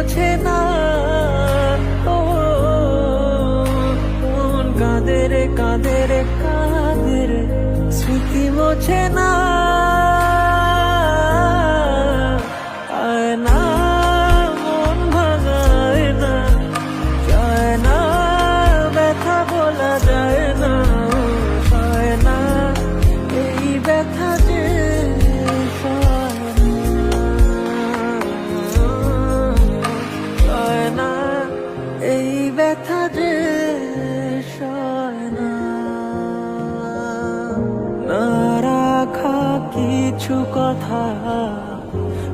স্মৃতি না। ও মন কাঁদে রে কাঁদে রে কাঁদে রে। স্মৃতি মোছে না। কথা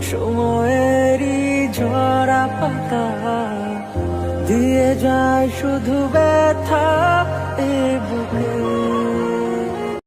সময়েরই ঝরা পাতা। দিয়ে যায় শুধু ব্যথা এ বুকে।